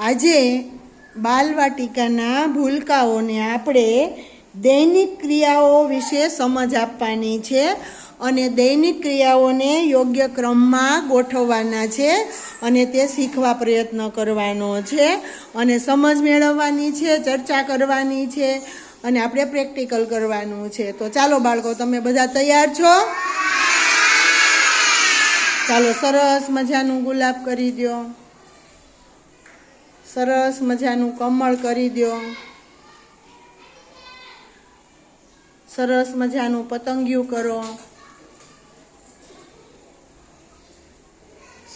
આજે બાલવાટિકાના ભૂલકાઓને આપણે દૈનિક ક્રિયાઓ વિશે સમજ આપવાની છે અને દૈનિક ક્રિયાઓને યોગ્ય ક્રમમાં ગોઠવવાના છે અને તે શીખવા પ્રયત્ન કરવાનો છે અને સમજ મેળવવાની છે, ચર્ચા કરવાની છે અને આપણે પ્રેક્ટિકલ કરવાનું છે. તો ચાલો બાળકો, તમે બધા તૈયાર છો? ચાલો, સરસ મજાનું ગુલાબ કરી દો સરસ મજાનું કમળ કરી દો સરસ મજાનું પતંગિયું કરો.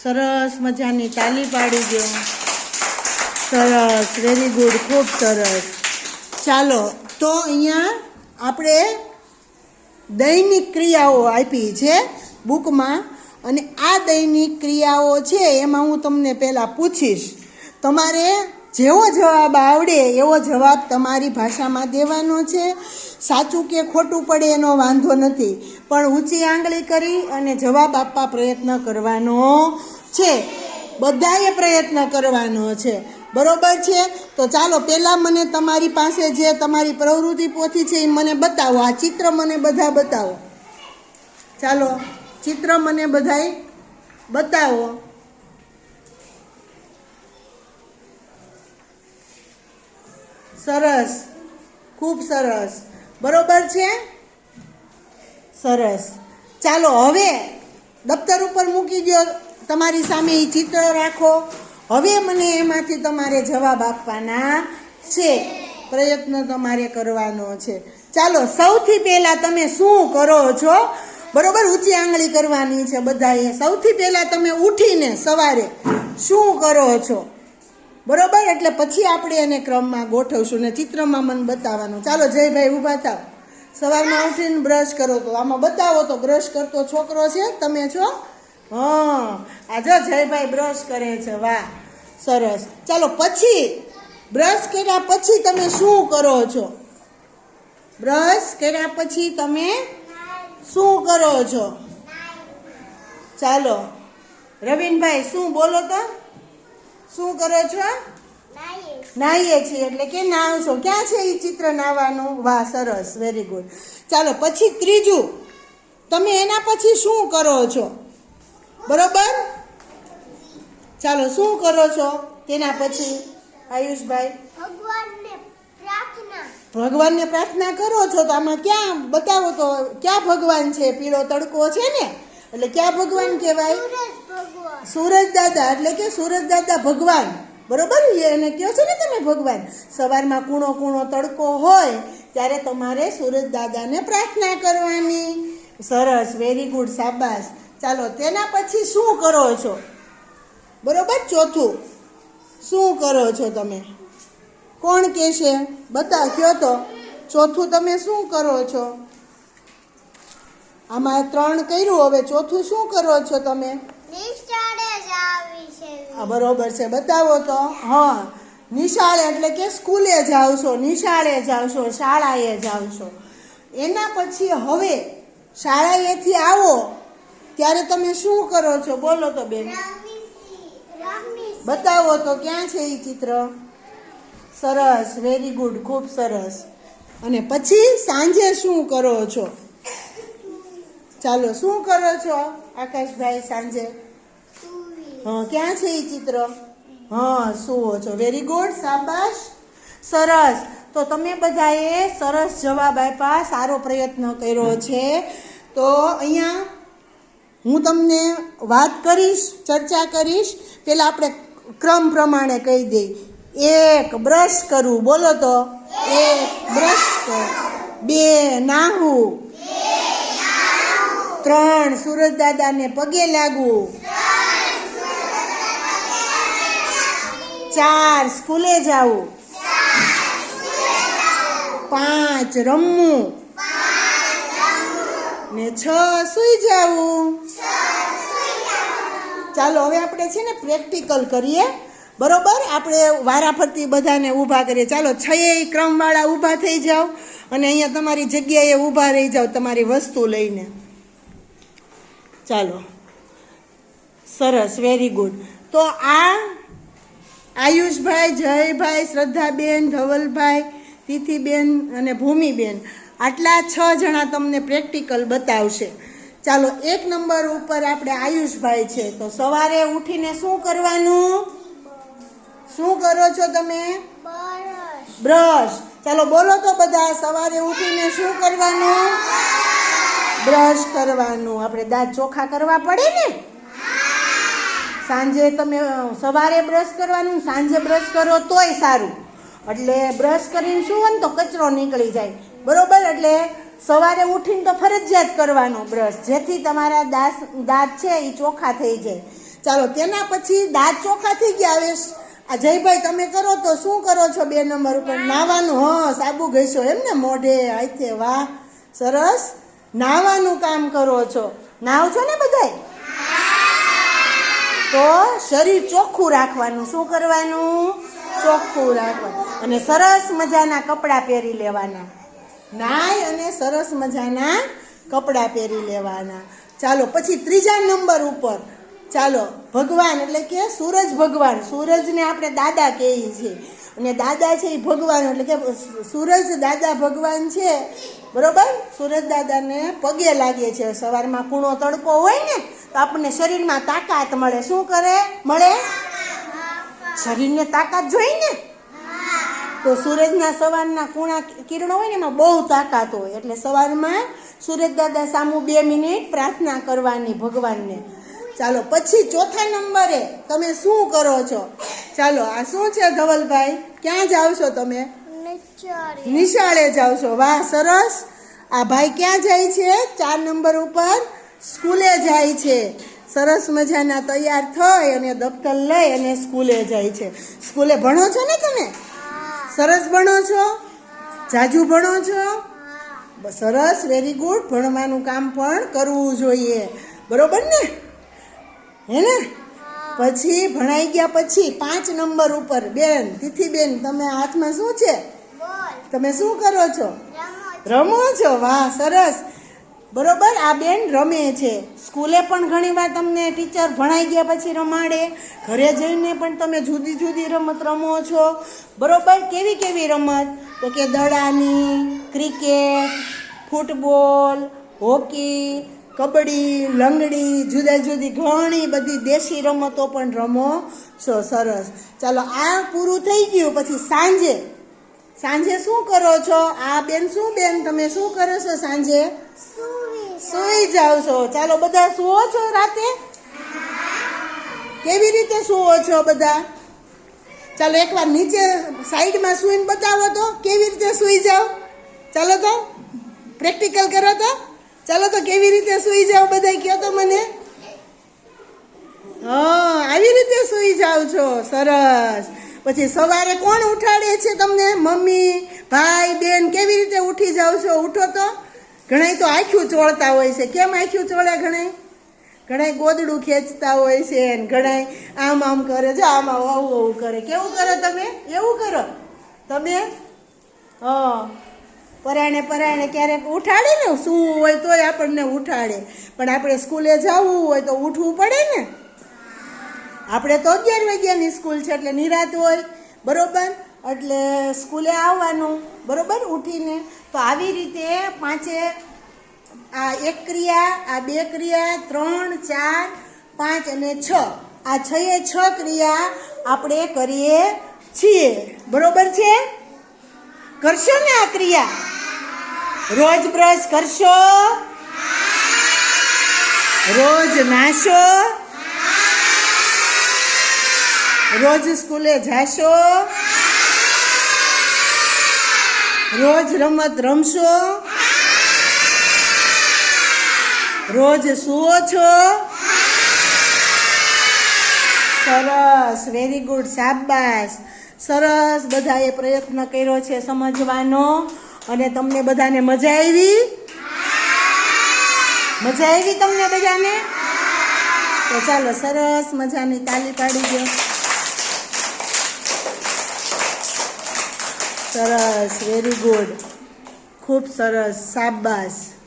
સરસ મજાની તાલી પાડી દો સરસ વેરી ગુડ ખૂબ સરસ. ચાલો, તો અહીંયા આપણે દૈનિક ક્રિયાઓ આપી છે બુકમાં. અને આ દૈનિક ક્રિયાઓ છે, એમાં હું તમને પહેલાં પૂછીશ. તમારે જેવો જવાબ આવડે એવો જવાબ તમારી ભાષામાં દેવાનો છે. સાચું કે ખોટું પડે એનો વાંધો નથી. પણ ઊંચી આંગળી કરી અને જવાબ આપવા પ્રયત્ન કરવાનો છે. બધાએ પ્રયત્ન કરવાનો છે. બરોબર છે? તો ચાલો, પહેલાં મને તમારી પાસે જે તમારી પ્રવૃત્તિ પોથી છે એ મને બતાવો. આ ચિત્ર મને બધા બતાવો. ચાલો, ચિત્ર મને બધાએ બતાવો. સરસ. ખૂબ સરસ. બરોબર છે? સરસ. ચાલો, હવે દફતર ઉપર મૂકી દો તમારી સામે એ ચિત્ર રાખો. હવે મને એમાંથી તમારે જવાબ આપવાના છે. પ્રયત્ન તમારે કરવાનો છે. ચાલો, સૌથી પહેલાં તમે શું કરો છો? બરોબર, ઊંચી આંગળી કરવાની છે બધાએ. સૌથી પહેલાં તમે ઉઠીને સવારે શું કરો છો? બરોબર? એટલે પછી આપણે એને ક્રમમાં ગોઠવશું ને ચિત્રમાં મને બતાવવાનું. ચાલો, જયભાઈ, ઊભા થાવ. સવારમાં ઉઠીને બ્રશ કરો તો. આમાં બતાવો તો બ્રશ કરતો છોકરો છે. તમે છો? હા. આ જો જયભાઈ બ્રશ કરે છે. વાહ. સરસ. ચાલો, પછી બ્રશ કર્યા પછી તમે શું કરો છો? બ્રશ કર્યા પછી તમે શું કરો છો? ચાલો. રવિનભાઈ, શું બોલો તો? શું કરો છો? નાહીએ છીએ એટલે કે નાવ છો ક્યાં છે એ ચિત્ર નાવાનું વાહ સરસ વેરી ગુડ ચાલો પછી ત્રીજું. તમે એના પછી શું કરો છો? બરોબર? ચાલો શું કરો છો તેના પછી? આયુષભાઈ? ભગવાનને પ્રાર્થના. ભગવાનને પ્રાર્થના કરો છો તો આમાં ક્યાં બતાવો તો? ક્યાં ભગવાન છે? પીળો તડકો છે ને? એટલે ક્યાં ભગવાન કહેવાય? સૂરજ દાદા એટલે કે સૂરજ દાદા ભગવાન. બરોબર એને કહો છો ને તમે ભગવાન. સવારમાં કૂણો કૂણો તડકો હોય ત્યારે તમારે સૂરજ દાદાને પ્રાર્થના કરવાની. સરસ વેરી ગુડ સાબાસ ચાલો તેના પછી શું કરો છો? બરોબર? ચોથું. શું કરો છો તમે? કોણ કહેશે? બતાવ કયો તો. ચોથું તમે શું કરો છો? આમાં ત્રણ કર્યું. હવે ચોથું શું કરો છો તમે? નિશાળે છે. આ બરોબર છે. બતાવો તો. હા. નિશાળે એટલે કે સ્કૂલે જાઓ છો નિશાળે જાઓ છો શાળાએ જાઓ છો એના પછી હવે શાળાએથી આવો. ત્યારે તમે શું કરો છો? બોલો તો બેન. બતાવો તો ક્યાં છે એ ચિત્ર? સરસ. વેરી ગુડ ખૂબ સરસ. અને પછી સાંજે શું કરો છો? ચાલો શું કરો છો આકાશભાઈ સાંજે? હા ક્યાં છે એ ચિત્ર? હા સુવો છો. વેરી ગુડ શાબાશ. સરસ. તો તમે બધાએ સરસ જવાબ આપ્યા સારો પ્રયત્ન કર્યો છે. તો અહીંયા હું તમને વાત કરીશ ચર્ચા કરીશ. પહેલાં આપણે ક્રમ પ્રમાણે કહી દઈ એક બ્રશ કરવું બોલો તો. એક બ્રશ બે નાહવું ત્રણ સુરજ દાદાને પગે લાગવું. ચાર સ્કૂલે જાવું. પાંચ રમવું. ને છ સુઈ જવું. ચાલો, હવે આપણે છે ને પ્રેક્ટિકલ કરીએ. બરોબર? આપણે વારાફરતી બધાને ઊભા કરીએ. ચાલો છ ક્રમવાળા ઊભા થઈ જાઓ. અને અહીંયા તમારી જગ્યાએ ઊભા રહી જાઓ તમારી વસ્તુ લઈને. ચાલો. સરસ વેરી ગુડ તો આ આયુષભાઈ જયભાઈ શ્રદ્ધાબેન ધવલભાઈ તિથિબેન અને ભૂમિબેન આટલા છ જણા તમને પ્રેક્ટિકલ બતાવશે. ચાલો એક નંબર ઉપર આપણે આયુષભાઈ છે. તો સવારે ઉઠીને શું કરવાનું? શું કરો છો તમે? બ્રશ. ચાલો બોલો તો બધા સવારે ઉઠીને શું કરવાનું? બ્રશ કરવાનું. આપણે દાંત ચોખ્ખા કરવા પડે ને? સાંજે તમે સવારે બ્રશ કરવાનું, સાંજે બ્રશ કરો તોય સારું. એટલે બ્રશ કરીને શું હોય ને તો કચરો નીકળી જાય. બરોબર? એટલે સવારે ઉઠીને તો ફરજિયાત કરવાનું બ્રશ. જેથી તમારા દાંત દાંત છે એ ચોખ્ખા થઈ જાય. ચાલો, તેના પછી દાંત ચોખ્ખા થઈ ગયા. હવે આ જયભાઈ તમે કરો તો શું કરો છો બે નંબર ઉપર? નાવાનું, હ, સાબુ ઘસો એમ ને? મોઢે, હાથે, વાહ, સરસ. નાવાનું કામ કરો છો? નાવ છો ને બધાય? તો શરીર ચોખ્ખું રાખવાનું. શું કરવાનું? ચોખ્ખું રાખવાનું. અને સરસ મજાના કપડાં પહેરી લેવાના. નાય અને સરસ મજાના કપડાં પહેરી લેવાના. ચાલો, પછી ત્રીજા નંબર ઉપર. ચાલો, ભગવાન એટલે કે સૂરજ ભગવાન. સૂરજને આપણે દાદા કહીએ છીએ. અને દાદા છે એ ભગવાન, એટલે કે સૂરજ દાદા ભગવાન છે. બરોબર? સૂરજ દાદાને પગે લાગે છે. સવારમાં કૂણો તડકો હોય ને, તો આપણને શરીરમાં તાકાત મળે. શું કરે? મળે? શરીરને તાકાત જોઈ ને? તો સૂરજના સવારના કુણા કિરણો હોય ને, એમાં બહુ તાકાત હોય. એટલે સવારમાં સૂરજ દાદા સામુ બે મિનિટ પ્રાર્થના કરવાની ભગવાનને. ચાલો, પછી ચોથા નંબરે તમે શું કરો છો? ચાલો આ શું છે ધવલભાઈ? ક્યાં જાવ છો તમે? નિશાળે. જાવ છો. વાહ સરસ. આ ભાઈ ક્યાં જાય છે? ચાર નંબર ઉપર સ્કૂલે જાય છે. સરસ મજાના તૈયાર થઈ અને દફતર લઈ અને સ્કૂલે જાય છે. સ્કૂલે ભણો છો ને તમે? સરસ ભણો છો? જાજુ ભણો છો? સરસ. વેરી ગુડ ભણવાનું કામ પણ કરવું જોઈએ. બરોબર ને? હે ને? પછી ભણાઈ ગયા પછી પાંચ નંબર ઉપર બેન તિથિબેન તમે હાથમાં શું છે? તમે શું કરો છો? રમો રમો છો? વાહ સરસ. બરોબર આ બેન રમે છે. સ્કૂલે પણ ઘણીવાર તમને ટીચર ભણાઈ ગયા પછી રમાડે. ઘરે જઈને પણ તમે જુદી જુદી રમત રમો છો. બરોબર કેવી કેવી રમત? તો કે દડાની ક્રિકેટ ફૂટબોલ હોકી કબડ્ડી લંગડી, જુદા જુદી, ઘણી બધી દેશી રમતો પણ રમો છો, સરસ. ચાલો, આ પૂરું થઈ ગયું, પછી સાંજે. સાંજે શું કરો છો? આ બેન શું બેન? તમે શું કરો છો સાંજે? સૂઈ જાઓ છો. ચાલો, બધા સુવો છો રાતે? કેવી રીતે સુવો છો બધા? ચાલો, એકવાર નીચે સાઈડમાં સુઈને બતાવો તો, કેવી રીતે સુઈ જાઓ? ચાલો તો, પ્રેક્ટિકલ કરો તો. ચાલો તો કેવી રીતે સુઈ જાઓ બધા કહો તો મને? હા, આવી રીતે સુઈ જાઓ છો, સરસ. પછી સવારે કોણ ઉઠાડે છે તમને? મમ્મી, ભાઈ, બેન, કેવી રીતે ઉઠી જાઓ છો? ઉઠો તો. ઘણાય તો આંખ્યું ચોળતા હોય છે. કેમ આખ્યું ચોળે ઘણાય? ઘણાય ગોદડું ખેંચતા હોય છે ને ઘણાય આમ આમ કરે છે, આમ આવું આવું કરે. કેવું કરો તમે? એવું કરો. તમે? હા. પરાણે પરાણે ક્યારેક ઉઠાડે ને, શું હોય તોય આપણને ઉઠાડે. પણ આપણે સ્કૂલે જવું હોય તો ઉઠવું પડે ને. આપણે તો અગિયાર વાગ્યાની સ્કૂલ છે એટલે નિરાત હોય, બરાબર? એટલે સ્કૂલે આવવાનું, બરોબર? ઉઠીને. તો આવી રીતે પાંચે, આ એક ક્રિયા, આ બે ક્રિયા, ત્રણ, ચાર, પાંચ અને છ. આ છએ છ ક્રિયા આપણે કરીએ છીએ. બરોબર છે? કરશો ને આ ક્રિયા? રોજ બ્રશ કરશો? રોજ નાશો? રોજ સ્કૂલે જાશો? રોજ રમત રમશો? રોજ સુવો છો? સરસ વેરી ગુડ સાબાસ સરસ, બધાએ પ્રયત્ન કર્યો છે સમજવાનો. અને તમને બધાને મજા આવી? મજા આવી તમને બધાને? તો ચાલો સરસ મજાની તાલી પાડી દો. સરસ વેરી ગુડ ખૂબ સરસ, શાબાશ.